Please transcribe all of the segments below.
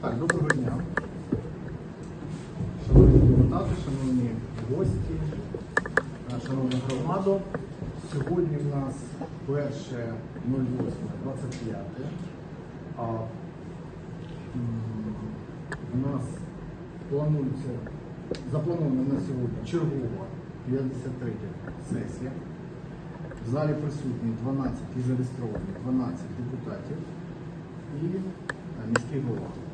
Так, доброго дня. Шановні депутати, шановні гості, е, шановна громада. Сьогодні в нас перше 08.25. А у нас планується, запланована на сьогодні чергова 53 сесія. В залі присутні 12 і зареєстровані 12 депутатів і е, міський голова.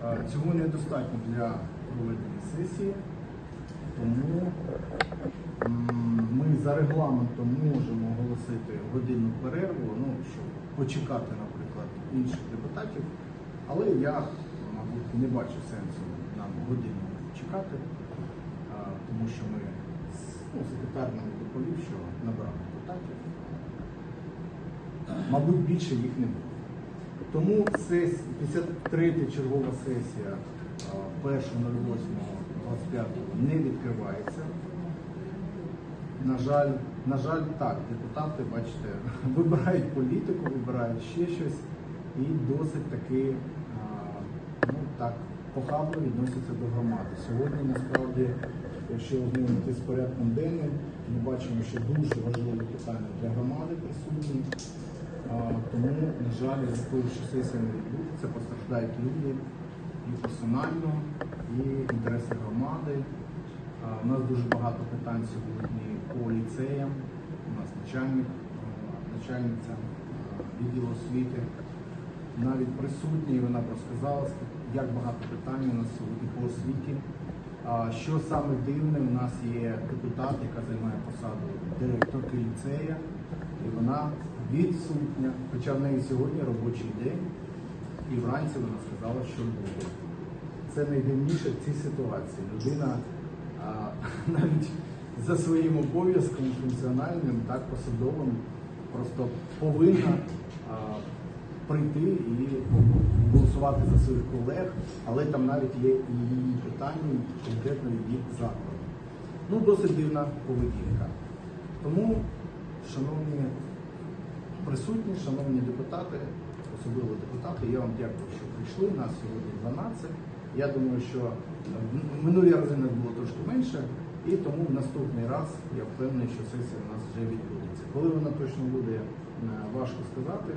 Цього недостатньо для проведення сесії, тому ми за регламентом можемо оголосити годинну перерву, ну, щоб почекати, наприклад, інших депутатів. Але я, мабуть, не бачу сенсу нам годину чекати, тому що ми ну, секретар нам доповів, що набрав депутатів. Мабуть, більше їх не буде. Тому сес- 53 чергова сесія 1.08.25 не відкривається. На жаль, на жаль, так, депутати, бачите, вибирають політику, вибирають ще щось і досить таки ну, так, похабно відносяться до громади. Сьогодні насправді, якщо ознайомитися з порядком денним, ми бачимо, що дуже важливі питання для громади присутні. Тому, на жаль, рахую, що сесія не відбудеться, постраждають люди і персонально, і інтереси громади. У нас дуже багато питань сьогодні по ліцеям. У нас начальник, начальниця відділу освіти навіть присутня, і вона б розказала, як багато питань у нас сьогодні по освіті. Що саме дивне, у нас є депутат, яка займає посаду директорки ліцея, і вона відсутня, хоча в неї сьогодні робочий день, і вранці вона сказала, що буде. Це найдивніше в цій ситуації. Людина а, навіть за своїм обов'язком функціональним, так посадовим, просто повинна а, прийти і голосувати за своїх колег, але там навіть є і її питання конкретно від закладу. Ну, досить дивна поведінка. Тому, шановні присутні, шановні депутати, особливо депутати, я вам дякую, що прийшли. Нас сьогодні 12. Я думаю, що в минулі рази нас було трошки менше, і тому в наступний раз я впевнений, що сесія у нас вже відбудеться. Коли вона точно буде, е, важко сказати.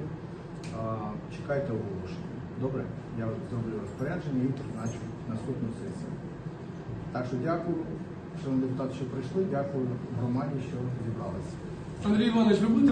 Чекайте оголошення. Добре, я зроблю розпорядження і призначу наступну сесію. Так що дякую, шановні депутати, що прийшли. Дякую громаді, що зібралися. Андрій Іванович, ви будете